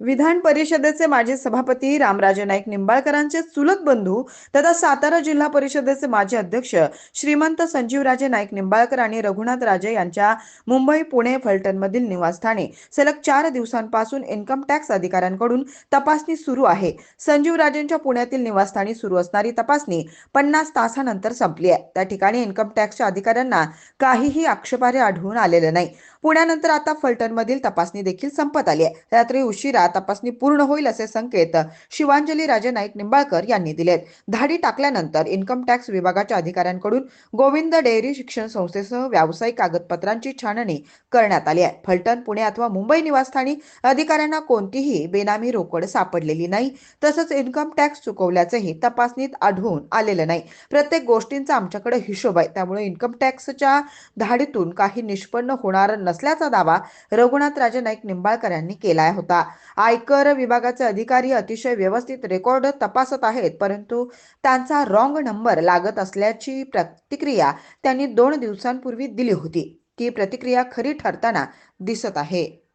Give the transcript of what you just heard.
विधान परिषदेचे माजी सभापती रामराजे नाईक निंबाळकरांचे चुलत बंधू तथा सातारा जिल्हा परिषदेचे माजी अध्यक्ष श्रीमंत संजीवराजे नाईक निंबाळकर आणि रघुनाथ राजे यांच्या मुंबई पुणे फलटणमधील निवासस्थानी सलग चार दिवसांपासून इन्कम टॅक्स अधिकाऱ्यांकडून तपासणी सुरू आहे. संजीवराजेंच्या पुण्यातील निवासस्थानी सुरू असणारी तपासणी पन्नास तासानंतर संपली आहे. त्या ठिकाणी इन्कम टॅक्सच्या अधिकाऱ्यांना काहीही आक्षेपार्ह आढळून आलेलं नाही. पुण्यानंतर आता फलटणमधील तपासणी देखील संपत आली आहे. रात्री उशिरा तपासणी पूर्ण होईल असे संकेत शिवांजली राजे नाईक निंबाळकर यांनी दिलेत धाडी टाकल्यानंतर इन्कम टॅक्स विभागाच्या अधिकाऱ्यांकडून गोविंद डेअरी शिक्षण संस्थेसह व्यावसायिक कागदपत्रांची छाननी करण्यात आली आहे. फलटण पुणे अथवा मुंबई निवासस्थानी अधिकाऱ्यांना कोणतीही बेनामी रोकड सापडलेली नाही. तसंच इन्कम टॅक्स चुकवल्याचंही तपासणीत आढळून आलेलं नाही. प्रत्येक गोष्टींचा आमच्याकडे हिशोब आहे. त्यामुळे इन्कम टॅक्सच्या धाडीतून काही निष्पन्न होणार नसल्याचा दावा रघुनाथ राजे नाईक निंबाळकर यांनी केला होता. आयकर विभागाचे अधिकारी अतिशय व्यवस्थित रेकॉर्ड तपासत आहेत परंतु त्यांचा रॉंग नंबर लागत असल्याची प्रतिक्रिया त्यांनी दोन दिवसांपूर्वी दिली होती. ती प्रतिक्रिया खरी ठरताना दिसत आहे.